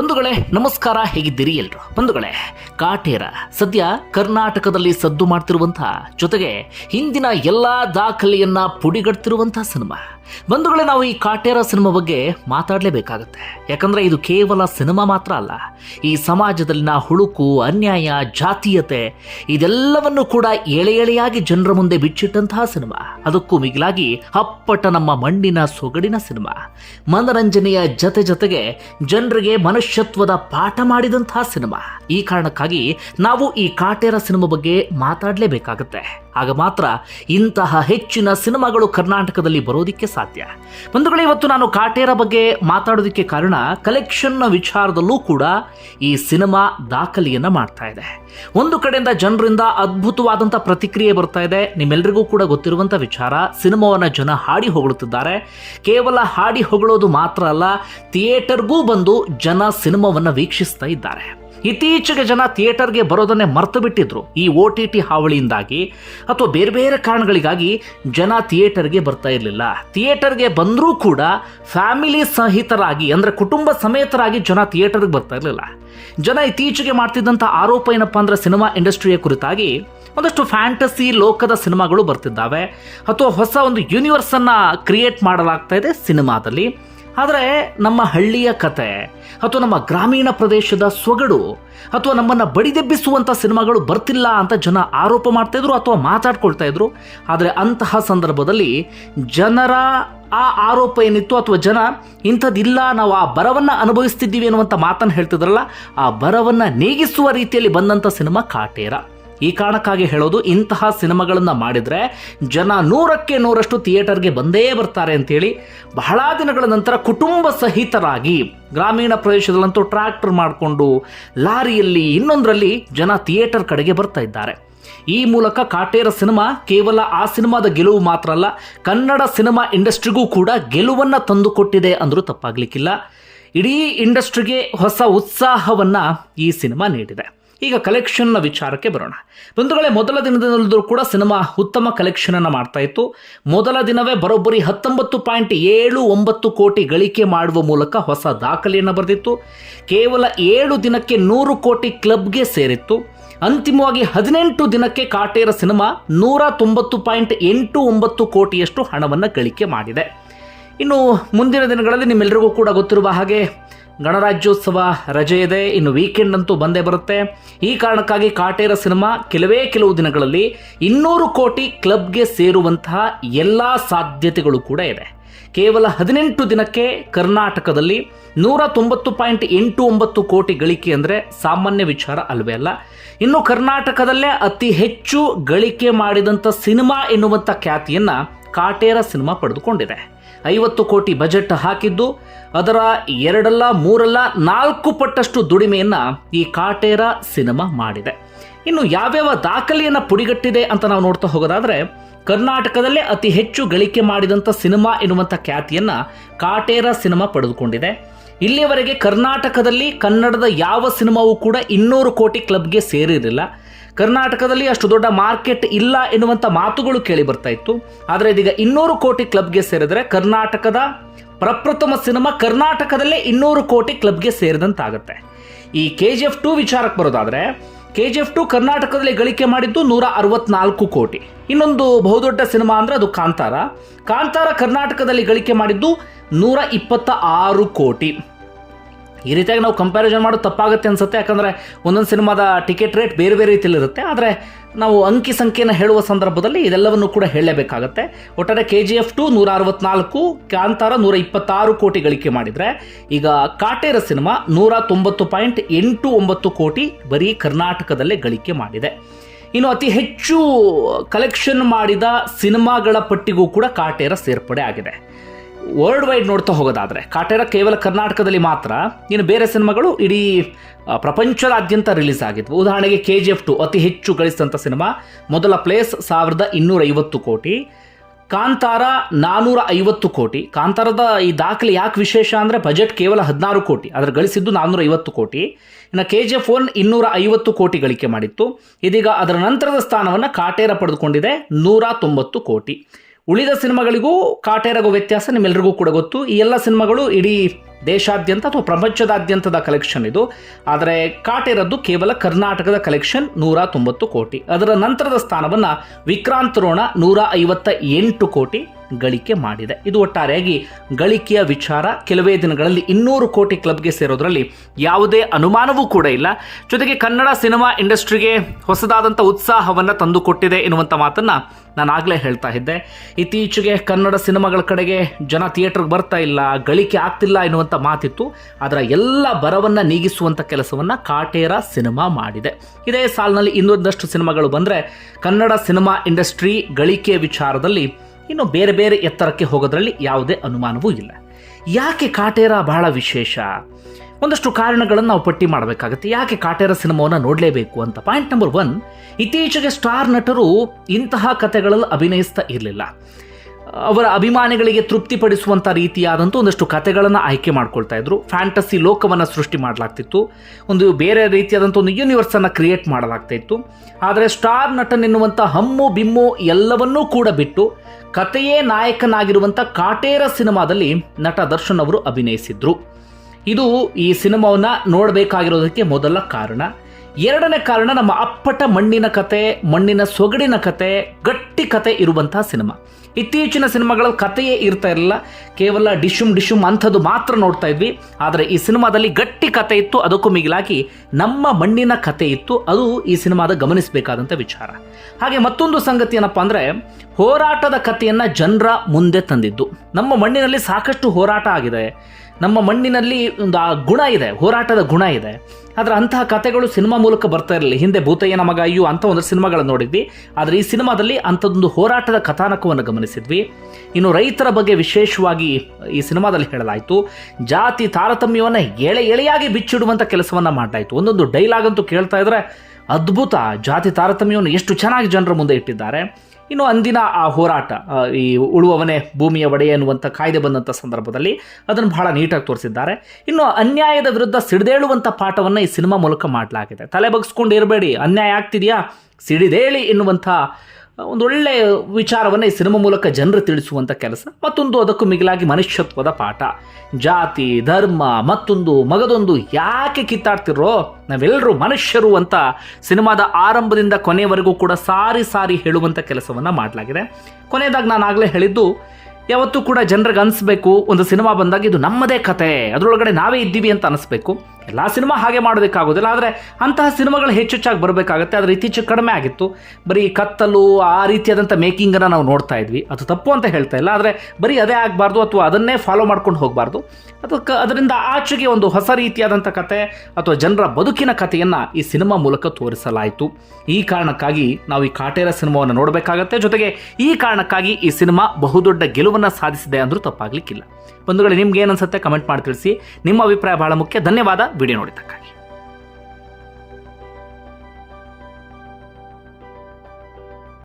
ಬಂಧುಗಳೇ, ನಮಸ್ಕಾರ, ಹೇಗಿದ್ದೀರಿ ಎಲ್ರು? ಬಂಧುಗಳೇ, ಕಾಟೇರ, ಸದ್ಯ ಕರ್ನಾಟಕದಲ್ಲಿ ಸದ್ದು ಮಾಡ್ತಿರುವಂತಹ ಜೊತೆಗೆ ಹಿಂದಿನ ಎಲ್ಲಾ ದಾಖಲೆಯನ್ನ ಪುಡಿಗಡ್ತಿರುವಂತಹ ಸಿನಿಮಾ. ಬಂಧುಗಳೇ, ನಾವು ಈ ಕಾಟೇರ ಸಿನಿಮಾ ಬಗ್ಗೆ ಮಾತಾಡಲೇಬೇಕಾಗತ್ತೆ. ಯಾಕಂದ್ರೆ ಇದು ಕೇವಲ ಸಿನಿಮಾ ಮಾತ್ರ ಅಲ್ಲ, ಈ ಸಮಾಜದಲ್ಲಿನ ಹುಳುಕು, ಅನ್ಯಾಯ, ಜಾತೀಯತೆ, ಇದೆಲ್ಲವನ್ನು ಕೂಡ ಎಳೆ ಎಳೆಯಾಗಿ ಜನರ ಮುಂದೆ ಬಿಚ್ಚಿಟ್ಟಂತಹ ಸಿನಿಮಾ. ಅದಕ್ಕೂ ಮಿಗಿಲಾಗಿ ಅಪ್ಪಟ ನಮ್ಮ ಮಣ್ಣಿನ ಸೊಗಡಿನ ಸಿನಿಮಾ. ಮನರಂಜನೆಯ ಜತೆ ಜೊತೆಗೆ ಜನರಿಗೆ ಮನುಷ್ಯತ್ವದ ಪಾಠ ಮಾಡಿದಂತಹ ಸಿನಿಮಾ. ಈ ಕಾರಣಕ್ಕಾಗಿ ನಾವು ಈ ಕಾಟೇರ ಸಿನಿಮಾ ಬಗ್ಗೆ ಮಾತಾಡಲೇಬೇಕಾಗುತ್ತೆ. ಆಗ ಮಾತ್ರ ಇಂತಹ ಹೆಚ್ಚಿನ ಸಿನಿಮಾಗಳು ಕರ್ನಾಟಕದಲ್ಲಿ ಬರೋದಿಕ್ಕೆ ಸಾಧ್ಯ. ಬಂಧುಗಳೇ, ಇವತ್ತು ನಾನು ಕಾಟೇರ ಬಗ್ಗೆ ಮಾತಾಡೋದಕ್ಕೆ ಕಾರಣ ಕಲೆಕ್ಷನ್ನ ವಿಚಾರದಲ್ಲೂ ಕೂಡ ಈ ಸಿನಿಮಾ ದಾಖಲೆಯನ್ನ ಮಾಡ್ತಾ ಇದೆ. ಒಂದು ಕಡೆಯಿಂದ ಜನರಿಂದ ಅದ್ಭುತವಾದಂಥ ಪ್ರತಿಕ್ರಿಯೆ ಬರ್ತಾ ಇದೆ. ನಿಮ್ಮೆಲ್ಲರಿಗೂ ಕೂಡ ಗೊತ್ತಿರುವಂಥ ವಿಚಾರ, ಸಿನಿಮಾವನ್ನ ಜನ ಹಾಡಿ ಹೊಗಳುತ್ತಿದ್ದಾರೆ. ಕೇವಲ ಹಾಡಿ ಹೊಗಳೋದು ಮಾತ್ರ ಅಲ್ಲ ಥಿಯೇಟರ್ಗೂ ಬಂದು ಜನ ಸಿನಿಮಾವನ್ನ ವೀಕ್ಷಿಸ್ತಾ ಇದ್ದಾರೆ. ಇತ್ತೀಚೆಗೆ ಜನ ಥಿಯೇಟರ್ಗೆ ಬರೋದನ್ನೇ ಮರ್ತು ಬಿಟ್ಟಿದ್ರು ಈ ಒ ಟಿ ಟಿ ಹಾವಳಿಯಿಂದಾಗಿ ಅಥವಾ ಬೇರೆ ಬೇರೆ ಕಾರಣಗಳಿಗಾಗಿ ಜನ ಥಿಯೇಟರ್ಗೆ ಬರ್ತಾ ಇರಲಿಲ್ಲ. ಥಿಯೇಟರ್ಗೆ ಬಂದರೂ ಕೂಡ ಫ್ಯಾಮಿಲಿ ಸಹಿತರಾಗಿ ಅಂದರೆ ಕುಟುಂಬ ಸಮೇತರಾಗಿ ಜನ ಥಿಯೇಟರ್ಗೆ ಬರ್ತಾ ಇರಲಿಲ್ಲ. ಜನ ಇತ್ತೀಚೆಗೆ ಮಾಡ್ತಿದ್ದಂಥ ಆರೋಪ ಏನಪ್ಪ ಅಂದರೆ ಸಿನಿಮಾ ಇಂಡಸ್ಟ್ರಿಯ ಕುರಿತಾಗಿ ಒಂದಷ್ಟು ಫ್ಯಾಂಟಸಿ ಲೋಕದ ಸಿನಿಮಾಗಳು ಬರ್ತಿದ್ದಾವೆ. ಅಥವಾ ಹೊಸ ಒಂದು ಯೂನಿವರ್ಸನ್ನು ಕ್ರಿಯೇಟ್ ಮಾಡಲಾಗ್ತಾ ಇದೆ ಸಿನಿಮಾದಲ್ಲಿ. ಆದರೆ ನಮ್ಮ ಹಳ್ಳಿಯ ಕತೆ ಅಥವಾ ನಮ್ಮ ಗ್ರಾಮೀಣ ಪ್ರದೇಶದ ಸೊಗಡು ಅಥವಾ ನಮ್ಮನ್ನು ಬಡಿದೆಬ್ಬಿಸುವಂಥ ಸಿನಿಮಾಗಳು ಬರ್ತಿಲ್ಲ ಅಂತ ಜನ ಆರೋಪ ಮಾಡ್ತಾಯಿದ್ರು ಅಥವಾ ಮಾತಾಡ್ಕೊಳ್ತಾ ಇದ್ರು. ಆದರೆ ಅಂತಹ ಸಂದರ್ಭದಲ್ಲಿ ಜನರ ಆ ಆರೋಪ ಏನಿತ್ತು ಅಥವಾ ಜನ ಇಂಥದ್ದಿಲ್ಲ, ನಾವು ಆ ಬರವನ್ನು ಅನುಭವಿಸ್ತಿದ್ದೀವಿ ಅನ್ನುವಂಥ ಮಾತನ್ನು ಹೇಳ್ತಿದ್ರಲ್ಲ, ಆ ಬರವನ್ನು ನೀಗಿಸುವ ರೀತಿಯಲ್ಲಿ ಬಂದಂಥ ಸಿನಿಮಾ ಕಾಟೇರ. ಈ ಕಾರಣಕ್ಕಾಗಿ ಹೇಳೋದು, ಇಂತಹ ಸಿನಿಮಾಗಳನ್ನು ಮಾಡಿದರೆ ಜನ ನೂರಕ್ಕೆ ನೂರಷ್ಟು ಥಿಯೇಟರ್ಗೆ ಬಂದೇ ಬರ್ತಾರೆ ಅಂತೇಳಿ ಬಹಳ ದಿನಗಳ ನಂತರ ಕುಟುಂಬ ಸಹಿತರಾಗಿ ಗ್ರಾಮೀಣ ಪ್ರದೇಶದಲ್ಲಂತೂ ಟ್ರ್ಯಾಕ್ಟರ್ ಮಾಡಿಕೊಂಡು ಲಾರಿಯಲ್ಲಿ ಇನ್ನೊಂದರಲ್ಲಿ ಜನ ಥಿಯೇಟರ್ ಕಡೆಗೆ ಬರ್ತಾ ಇದ್ದಾರೆ. ಈ ಮೂಲಕ ಕಾಟೇರ ಸಿನಿಮಾ ಕೇವಲ ಆ ಸಿನಿಮಾದ ಗೆಲುವು ಮಾತ್ರ ಅಲ್ಲ, ಕನ್ನಡ ಸಿನಿಮಾ ಇಂಡಸ್ಟ್ರಿಗೂ ಕೂಡ ಗೆಲುವನ್ನು ತಂದುಕೊಟ್ಟಿದೆ ಅಂದರೂ ತಪ್ಪಾಗಲಿಕ್ಕಿಲ್ಲ. ಇಡೀ ಇಂಡಸ್ಟ್ರಿಗೆ ಹೊಸ ಉತ್ಸಾಹವನ್ನು ಈ ಸಿನಿಮಾ ನೀಡಿದೆ. ಈಗ ಕಲೆಕ್ಷನ್ನ ವಿಚಾರಕ್ಕೆ ಬರೋಣ. ಬಂಧುಗಳೇ, ಮೊದಲ ದಿನದಿಂದಲೂ ಕೂಡ ಸಿನಿಮಾ ಉತ್ತಮ ಕಲೆಕ್ಷನನ್ನು ಮಾಡ್ತಾ ಇತ್ತು. ಮೊದಲ ದಿನವೇ ಬರೋಬ್ಬರಿ ಹತ್ತೊಂಬತ್ತು ಪಾಯಿಂಟ್ ಏಳು ಒಂಬತ್ತು ಕೋಟಿ ಗಳಿಕೆ ಮಾಡುವ ಮೂಲಕ ಹೊಸ ದಾಖಲೆಯನ್ನು ಬರೆದಿತ್ತು. ಕೇವಲ ಏಳು ದಿನಕ್ಕೆ ನೂರು ಕೋಟಿ ಕ್ಲಬ್ಗೆ ಸೇರಿತ್ತು. ಅಂತಿಮವಾಗಿ ಹದಿನೆಂಟು ದಿನಕ್ಕೆ ಕಾಟೇರ ಸಿನಿಮಾ ನೂರ ತೊಂಬತ್ತು ಪಾಯಿಂಟ್ ಎಂಟು ಒಂಬತ್ತು ಕೋಟಿಯಷ್ಟು ಹಣವನ್ನು ಗಳಿಕೆ ಮಾಡಿದೆ. ಇನ್ನು ಮುಂದಿನ ದಿನಗಳಲ್ಲಿ ನಿಮ್ಮೆಲ್ಲರಿಗೂ ಕೂಡ ಗೊತ್ತಿರುವ ಹಾಗೆ ಗಣರಾಜ್ಯೋತ್ಸವ ರಜೆ ಇದೆ. ಇನ್ನು ವೀಕೆಂಡ್ ಅಂತೂ ಬಂದೇ ಬರುತ್ತೆ. ಈ ಕಾರಣಕ್ಕಾಗಿ ಕಾಟೇರ ಸಿನಿಮಾ ಕೆಲವೇ ಕೆಲವು ದಿನಗಳಲ್ಲಿ ಇನ್ನೂರು ಕೋಟಿ ಕ್ಲಬ್ಗೆ ಸೇರುವಂತಹ ಎಲ್ಲ ಸಾಧ್ಯತೆಗಳು ಕೂಡ ಇದೆ. ಕೇವಲ ಹದಿನೆಂಟು ದಿನಕ್ಕೆ ಕರ್ನಾಟಕದಲ್ಲಿ ನೂರ ತೊಂಬತ್ತು ಪಾಯಿಂಟ್ ಎಂಟು ಒಂಬತ್ತು ಕೋಟಿ ಗಳಿಕೆ ಅಂದರೆ ಸಾಮಾನ್ಯ ವಿಚಾರ ಅಲ್ವೇ ಅಲ್ಲ. ಇನ್ನು ಕರ್ನಾಟಕದಲ್ಲೇ ಅತಿ ಹೆಚ್ಚು ಗಳಿಕೆ ಮಾಡಿದಂಥ ಸಿನಿಮಾ ಎನ್ನುವಂಥ ಖ್ಯಾತಿಯನ್ನು ಕಾಟೇರ ಸಿನಿಮಾ ಪಡೆದುಕೊಂಡಿದೆ. ಐವತ್ತು ಕೋಟಿ ಬಜೆಟ್ ಹಾಕಿದ್ದು, ಅದರ ಎರಡಲ್ಲ, ಮೂರಲ್ಲ, ನಾಲ್ಕು ಪಟ್ಟಷ್ಟು ದುಡಿಮೆಯನ್ನು ಈ ಕಾಟೇರ ಸಿನಿಮಾ ಮಾಡಿದೆ. ಇನ್ನು ಯಾವ್ಯಾವ ದಾಖಲೆಯನ್ನು ಪುಡಿಗಟ್ಟಿದೆ ಅಂತ ನಾವು ನೋಡ್ತಾ ಹೋಗೋದಾದ್ರೆ, ಕರ್ನಾಟಕದಲ್ಲೇ ಅತಿ ಹೆಚ್ಚು ಗಳಿಕೆ ಮಾಡಿದಂಥ ಸಿನಿಮಾ ಎನ್ನುವಂಥ ಖ್ಯಾತಿಯನ್ನು ಕಾಟೇರ ಸಿನಿಮಾ ಪಡೆದುಕೊಂಡಿದೆ. ಇಲ್ಲಿಯವರೆಗೆ ಕರ್ನಾಟಕದಲ್ಲಿ ಕನ್ನಡದ ಯಾವ ಸಿನಿಮಾವೂ ಕೂಡ ಇನ್ನೂರು ಕೋಟಿ ಕ್ಲಬ್ಗೆ ಸೇರಿರಲಿಲ್ಲ. ಕರ್ನಾಟಕದಲ್ಲಿ ಅಷ್ಟು ದೊಡ್ಡ ಮಾರ್ಕೆಟ್ ಇಲ್ಲ ಎನ್ನುವಂಥ ಮಾತುಗಳು ಕೇಳಿ ಬರ್ತಾ ಇತ್ತು. ಆದರೆ ಇದೀಗ ಇನ್ನೂರು ಕೋಟಿ ಕ್ಲಬ್ಗೆ ಸೇರಿದರೆ ಕರ್ನಾಟಕದ ಪ್ರಪ್ರಥಮ ಸಿನಿಮಾ ಕರ್ನಾಟಕದಲ್ಲೇ ಇನ್ನೂರು ಕೋಟಿ ಕ್ಲಬ್ಗೆ ಸೇರಿದಂತಾಗುತ್ತೆ. ಈ ಕೆ ಜಿ ಎಫ್ ಟು ವಿಚಾರಕ್ಕೆ ಬರೋದಾದರೆ ಕೆ ಜಿ ಎಫ್ ಟು ಕರ್ನಾಟಕದಲ್ಲಿ ಗಳಿಕೆ ಮಾಡಿದ್ದು ನೂರ ಅರವತ್ನಾಲ್ಕು ಕೋಟಿ. ಇನ್ನೊಂದು ಬಹುದೊಡ್ಡ ಸಿನಿಮಾ ಅಂದರೆ ಅದು ಕಾಂತಾರ. ಕಾಂತಾರ ಕರ್ನಾಟಕದಲ್ಲಿ ಗಳಿಕೆ ಮಾಡಿದ್ದು ನೂರ ಇಪ್ಪತ್ತ ಆರು ಕೋಟಿ. ಈ ರೀತಿಯಾಗಿ ನಾವು ಕಂಪ್ಯಾರಿಸನ್ ಮಾಡೋದು ತಪ್ಪಾಗುತ್ತೆ ಅನ್ಸುತ್ತೆ. ಯಾಕಂದರೆ ಒಂದೊಂದು ಸಿನಿಮಾದ ಟಿಕೆಟ್ ರೇಟ್ ಬೇರೆ ಬೇರೆ ರೀತಿಯಲ್ಲಿರುತ್ತೆ ಆದರೆ ನಾವು ಅಂಕಿ ಸಂಖ್ಯೆಯನ್ನು ಹೇಳುವ ಸಂದರ್ಭದಲ್ಲಿ ಇದೆಲ್ಲವನ್ನು ಕೂಡ ಹೇಳಲೇಬೇಕಾಗತ್ತೆ. ಒಟ್ಟಾರೆ ಕೆ ಜಿ ಎಫ್ ಟು ನೂರ ಅರವತ್ನಾಲ್ಕು ಕಾಂತಾರ ನೂರ ಇಪ್ಪತ್ತಾರು ಕೋಟಿ ಗಳಿಕೆ ಮಾಡಿದರೆ, ಈಗ ಕಾಟೇರ ಸಿನಿಮಾ ನೂರ ತೊಂಬತ್ತು ಪಾಯಿಂಟ್ ಎಂಟು ಒಂಬತ್ತು ಕೋಟಿ ಬರೀ ಕರ್ನಾಟಕದಲ್ಲೇ ಗಳಿಕೆ ಮಾಡಿದೆ. ಇನ್ನು ಅತಿ ಹೆಚ್ಚು ಕಲೆಕ್ಷನ್ ಮಾಡಿದ ಸಿನಿಮಾಗಳ ಪಟ್ಟಿಗೂ ಕೂಡ ಕಾಟೇರ ಸೇರ್ಪಡೆ ಆಗಿದೆ. ವರ್ಲ್ಡ್ ವೈಡ್ ನೋಡ್ತಾ ಹೋಗೋದಾದರೆ, ಕಾಟೇರ ಕೇವಲ ಕರ್ನಾಟಕದಲ್ಲಿ ಮಾತ್ರ, ಇನ್ನು ಬೇರೆ ಸಿನಿಮಾಗಳು ಇಡೀ ಪ್ರಪಂಚದಾದ್ಯಂತ ರಿಲೀಸ್ ಆಗಿದ್ವು. ಉದಾಹರಣೆಗೆ ಕೆ ಜಿ ಎಫ್ ಟು ಅತಿ ಹೆಚ್ಚು ಗಳಿಸಿದಂಥ ಸಿನಿಮಾ, ಮೊದಲ ಪ್ಲೇಸ್ ಸಾವಿರದ ಇನ್ನೂರ ಐವತ್ತು ಕೋಟಿ. ಕಾಂತಾರ ನಾನೂರ ಐವತ್ತು ಕೋಟಿ. ಕಾಂತಾರದ ಈ ದಾಖಲೆ ಯಾಕೆ ವಿಶೇಷ ಅಂದರೆ ಬಜೆಟ್ ಕೇವಲ ಹದಿನಾರು ಕೋಟಿ ಅದರ ಗಳಿಸಿದ್ದು ನಾನ್ನೂರ ಐವತ್ತು ಕೋಟಿ. ಇನ್ನು ಕೆ ಜಿ ಎಫ್ ಒನ್ ಇನ್ನೂರ ಐವತ್ತು ಕೋಟಿ ಗಳಿಕೆ ಮಾಡಿತ್ತು. ಇದೀಗ ಅದರ ನಂತರದ ಸ್ಥಾನವನ್ನು ಕಾಟೇರ ಪಡೆದುಕೊಂಡಿದೆ, ನೂರ ತೊಂಬತ್ತು ಕೋಟಿ. ಉಳಿದ ಸಿನಿಮಾಗಳಿಗೂ ಕಾಟೇರಗೋ ವ್ಯತ್ಯಾಸ ನಿಮ್ಮೆಲ್ಲರಿಗೂ ಕೂಡ ಗೊತ್ತು. ಈ ಎಲ್ಲ ಸಿನಿಮಾಗಳು ಇಡೀ ದೇಶಾದ್ಯಂತ ಅಥವಾ ಪ್ರಪಂಚದಾದ್ಯಂತದ ಕಲೆಕ್ಷನ್ ಇದು. ಆದರೆ ಕಾಟೇರದ್ದು ಕೇವಲ ಕರ್ನಾಟಕದ ಕಲೆಕ್ಷನ್ ನೂರ ತೊಂಬತ್ತು ಕೋಟಿ. ಅದರ ನಂತರದ ಸ್ಥಾನವನ್ನು ವಿಕ್ರಾಂತ್ ರೋಣ ನೂರ ಐವತ್ತ ಎಂಟು ಕೋಟಿ. ಗಳಿಕೆ ಮಾಡಿದೆ. ಇದು ಒಟ್ಟಾರೆಯಾಗಿ ಗಳಿಕೆಯ ವಿಚಾರ. ಕೆಲವೇ ದಿನಗಳಲ್ಲಿ ಇನ್ನೂರು ಕೋಟಿ ಕ್ಲಬ್ಗೆ ಸೇರೋದ್ರಲ್ಲಿ ಯಾವುದೇ ಅನುಮಾನವೂ ಕೂಡ ಇಲ್ಲ. ಜೊತೆಗೆ ಕನ್ನಡ ಸಿನಿಮಾ ಇಂಡಸ್ಟ್ರಿಗೆ ಹೊಸದಾದಂಥ ಉತ್ಸಾಹವನ್ನು ತಂದುಕೊಟ್ಟಿದೆ ಎನ್ನುವಂಥ ಮಾತನ್ನು ನಾನು ಆಗಲೇ ಹೇಳ್ತಾ ಇದ್ದೆ. ಇತ್ತೀಚೆಗೆ ಕನ್ನಡ ಸಿನಿಮಾಗಳ ಕಡೆಗೆ ಜನ ಥಿಯೇಟ್ರಿಗೆ ಬರ್ತಾ ಇಲ್ಲ, ಗಳಿಕೆ ಆಗ್ತಿಲ್ಲ ಎನ್ನುವಂಥ ಮಾತಿತ್ತು. ಅದರ ಎಲ್ಲ ಬರವನ್ನು ನೀಗಿಸುವಂಥ ಕೆಲಸವನ್ನು ಕಾಟೇರ ಸಿನಿಮಾ ಮಾಡಿದೆ. ಇದೇ ಸಾಲಿನಲ್ಲಿ ಇನ್ನೊಂದಷ್ಟು ಸಿನಿಮಾಗಳು ಬಂದರೆ ಕನ್ನಡ ಸಿನಿಮಾ ಇಂಡಸ್ಟ್ರಿ ಗಳಿಕೆ ವಿಚಾರದಲ್ಲಿ ಇನ್ನು ಬೇರೆ ಬೇರೆ ಎತ್ತರಕ್ಕೆ ಹೋಗೋದ್ರಲ್ಲಿ ಯಾವುದೇ ಅನುಮಾನವೂ ಇಲ್ಲ. ಯಾಕೆ ಕಾಟೇರ ಬಹಳ ವಿಶೇಷ? ಒಂದಷ್ಟು ಕಾರಣಗಳನ್ನು ನಾವು ಪಟ್ಟಿ ಮಾಡಬೇಕಾಗುತ್ತೆ. ಯಾಕೆ ಕಾಟೇರ ಸಿನಿಮಾವನ್ನು ನೋಡಲೇಬೇಕು ಅಂತ? ಪಾಯಿಂಟ್ ನಂಬರ್ ಒನ್ ಇತ್ತೀಚೆಗೆ ಸ್ಟಾರ್ ನಟರು ಇಂತಹ ಕಥೆಗಳಲ್ಲಿ ಅಭಿನಯಿಸ್ತಾ ಇರಲಿಲ್ಲ. ಅವರ ಅಭಿಮಾನಿಗಳಿಗೆ ತೃಪ್ತಿಪಡಿಸುವಂಥ ರೀತಿಯಾದಂಥ ಒಂದಷ್ಟು ಕಥೆಗಳನ್ನು ಆಯ್ಕೆ ಮಾಡ್ಕೊಳ್ತಾ ಇದ್ರು. ಫ್ಯಾಂಟಸಿ ಲೋಕವನ್ನು ಸೃಷ್ಟಿ ಮಾಡಲಾಗ್ತಿತ್ತು. ಒಂದು ಬೇರೆ ರೀತಿಯಾದಂಥ ಒಂದು ಯೂನಿವರ್ಸನ್ನು ಕ್ರಿಯೇಟ್ ಮಾಡಲಾಗ್ತಾ ಇತ್ತು. ಆದರೆ ಸ್ಟಾರ್ ನಟನೆನ್ನುವಂಥ ಹಮ್ಮು, ಬಿಮ್ಮು ಎಲ್ಲವನ್ನೂ ಕೂಡ ಬಿಟ್ಟು ಕಥೆಯೇ ನಾಯಕನಾಗಿರುವಂಥ ಕಾಟೇರ ಸಿನಿಮಾದಲ್ಲಿ ನಟ ದರ್ಶನ್ ಅವರು ಅಭಿನಯಿಸಿದ್ರು. ಇದು ಈ ಸಿನಿಮಾವನ್ನ ನೋಡಬೇಕಾಗಿರೋದಕ್ಕೆ ಮೊದಲ ಕಾರಣ. ಎರಡನೇ ಕಾರಣ ನಮ್ಮ ಅಪ್ಪಟ ಮಣ್ಣಿನ ಕತೆ, ಮಣ್ಣಿನ ಸೊಗಡಿನ ಕತೆ, ಗಟ್ಟಿ ಕತೆ ಇರುವಂತಹ ಸಿನಿಮಾ. ಇತ್ತೀಚಿನ ಸಿನಿಮಾಗಳಲ್ಲಿ ಕಥೆಯೇ ಇರ್ತಾ ಇರಲಿಲ್ಲ. ಕೇವಲ ಡಿಶುಮ್ ಡಿಶುಮ್ ಅಂಥದ್ದು ಮಾತ್ರ ನೋಡ್ತಾ ಇದ್ವಿ. ಆದರೆ ಈ ಸಿನಿಮಾದಲ್ಲಿ ಗಟ್ಟಿ ಕತೆ ಇತ್ತು, ಅದಕ್ಕೂ ಮಿಗಿಲಾಗಿ ನಮ್ಮ ಮಣ್ಣಿನ ಕತೆ ಇತ್ತು. ಅದು ಈ ಸಿನಿಮಾದ ಗಮನಿಸಬೇಕಾದಂಥ ವಿಚಾರ. ಹಾಗೆ ಮತ್ತೊಂದು ಸಂಗತಿ ಏನಪ್ಪ ಅಂದರೆ, ಹೋರಾಟದ ಕಥೆಯನ್ನು ಜನರ ಮುಂದೆ ತಂದಿದ್ದು. ನಮ್ಮ ಮಣ್ಣಿನಲ್ಲಿ ಸಾಕಷ್ಟು ಹೋರಾಟ ಆಗಿದೆ. ನಮ್ಮ ಮಣ್ಣಿನಲ್ಲಿ ಒಂದು ಆ ಗುಣ ಇದೆ, ಹೋರಾಟದ ಗುಣ ಇದೆ. ಆದರೆ ಅಂತಹ ಕಥೆಗಳು ಸಿನಿಮಾ ಮೂಲಕ ಬರ್ತಾ ಇರಲಿಲ್ಲ. ಹಿಂದೆ ಭೂತಯ್ಯನ ಮಗ ಅಯ್ಯೋ ಅಂತ ಒಂದು ಸಿನಿಮಾಗಳನ್ನು ನೋಡಿದ್ವಿ. ಆದರೆ ಈ ಸಿನಿಮಾದಲ್ಲಿ ಅಂಥದ್ದೊಂದು ಹೋರಾಟದ ಕಥಾನಕವನ್ನು ಗಮನಿಸಿದ್ವಿ. ಇನ್ನು ರೈತರ ಬಗ್ಗೆ ವಿಶೇಷವಾಗಿ ಈ ಸಿನಿಮಾದಲ್ಲಿ ಹೇಳಲಾಯಿತು, ಜಾತಿ ತಾರತಮ್ಯವನ್ನು ಎಳೆ ಎಳೆಯಾಗಿ ಬಿಚ್ಚಿಡುವಂಥ ಕೆಲಸವನ್ನು ಮಾಡಲಾಯಿತು. ಒಂದೊಂದು ಡೈಲಾಗ್ ಅಂತೂ ಕೇಳ್ತಾ ಇದ್ರೆ ಅದ್ಭುತ. ಜಾತಿ ತಾರತಮ್ಯವನ್ನು ಎಷ್ಟು ಚೆನ್ನಾಗಿ ಜನರ ಮುಂದೆ ಇಟ್ಟಿದ್ದಾರೆ. ಇನ್ನು ಅಂದಿನ ಆ ಹೋರಾಟ ಈ ಉಳುವವನೇ ಭೂಮಿಯ ಒಡೆಯ ಎನ್ನುವಂಥ ಕಾಯ್ದೆ ಬಂದಂಥ ಸಂದರ್ಭದಲ್ಲಿ ಅದನ್ನು ಬಹಳ ನೀಟಾಗಿ ತೋರಿಸಿದ್ದಾರೆ. ಇನ್ನು ಅನ್ಯಾಯದ ವಿರುದ್ಧ ಸಿಡಿದೇಳುವಂಥ ಪಾಠವನ್ನು ಈ ಸಿನಿಮಾ ಮೂಲಕ ಮಾಡಲಾಗಿದೆ. ತಲೆ ಬಗ್ಸ್ಕೊಂಡು ಇರಬೇಡಿ, ಅನ್ಯಾಯ ಆಗ್ತಿದೆಯಾ? ಸಿಡಿದೇಳಿ ಎನ್ನುವಂಥ ಒಂದು ಒಳ್ಳೆಯ ವಿಚಾರವನ್ನು ಈ ಸಿನಿಮಾ ಮೂಲಕ ಜನರು ತಿಳಿಸುವಂಥ ಕೆಲಸ. ಮತ್ತೊಂದು ಅದಕ್ಕೂ ಮಿಗಿಲಾಗಿ ಮನುಷ್ಯತ್ವದ ಪಾಠ. ಜಾತಿ, ಧರ್ಮ, ಮತ್ತೊಂದು ಮಗದೊಂದು ಯಾಕೆ ಕಿತ್ತಾಡ್ತಿರೋ? ನಾವೆಲ್ಲರೂ ಮನುಷ್ಯರು ಅಂತ ಸಿನಿಮಾದ ಆರಂಭದಿಂದ ಕೊನೆಯವರೆಗೂ ಕೂಡ ಸಾರಿ ಸಾರಿ ಹೇಳುವಂಥ ಕೆಲಸವನ್ನು ಮಾಡಲಾಗಿದೆ. ಕೊನೆಯದಾಗಿ ನಾನು ಆಗಲೇ ಹೇಳಿದ್ದು, ಯಾವತ್ತೂ ಕೂಡ ಜನರಿಗೆ ಅನಿಸ್ಬೇಕು, ಒಂದು ಸಿನಿಮಾ ಬಂದಾಗ ಇದು ನಮ್ಮದೇ ಕತೆ, ಅದರೊಳಗಡೆ ನಾವೇ ಇದ್ದೀವಿ ಅಂತ ಅನಿಸ್ಬೇಕು. ಎಲ್ಲ ಸಿನಿಮಾ ಹಾಗೆ ಮಾಡೋದಕ್ಕಾಗೋದಿಲ್ಲ, ಆದರೆ ಅಂತಹ ಸಿನಿಮಾಗಳು ಹೆಚ್ಚೆಚ್ಚಾಗಿ ಬರಬೇಕಾಗತ್ತೆ. ಆದರೆ ಇತ್ತೀಚೆಗೆ ಕಡಿಮೆ ಆಗಿತ್ತು. ಬರೀ ಕತ್ತಲು, ಆ ರೀತಿಯಾದಂಥ ಮೇಕಿಂಗನ್ನು ನಾವು ನೋಡ್ತಾ ಇದ್ವಿ. ಅದು ತಪ್ಪು ಅಂತ ಹೇಳ್ತಾ ಇಲ್ಲ, ಆದರೆ ಬರೀ ಅದೇ ಆಗಬಾರ್ದು ಅಥವಾ ಅದನ್ನೇ ಫಾಲೋ ಮಾಡ್ಕೊಂಡು ಹೋಗಬಾರ್ದು. ಅದಕ್ಕೆ, ಅದರಿಂದ ಆಚೆಗೆ ಒಂದು ಹೊಸ ರೀತಿಯಾದಂಥ ಕತೆ ಅಥವಾ ಜನರ ಬದುಕಿನ ಕಥೆಯನ್ನು ಈ ಸಿನಿಮಾ ಮೂಲಕ ತೋರಿಸಲಾಯಿತು. ಈ ಕಾರಣಕ್ಕಾಗಿ ನಾವು ಈ ಕಾಟೇರ ಸಿನಿಮಾವನ್ನು ನೋಡಬೇಕಾಗತ್ತೆ. ಜೊತೆಗೆ ಈ ಕಾರಣಕ್ಕಾಗಿ ಈ ಸಿನಿಮಾ ಬಹುದೊಡ್ಡ ಗೆಲುವನ್ನು ಸಾಧಿಸಿದೆ ಅಂದರೂ ತಪ್ಪಾಗಲಿಕ್ಕಿಲ್ಲ. ಬಂಧುಗಳೇ, ನಿಮ್ಗೆ ಏನು ಅನ್ಸುತ್ತೆ? ಕಮೆಂಟ್ ಮಾಡಿ ತಿಳಿಸಿ. ನಿಮ್ಮ ಅಭಿಪ್ರಾಯ ಬಹಳ ಮುಖ್ಯ. ಧನ್ಯವಾದ. ブレの高い。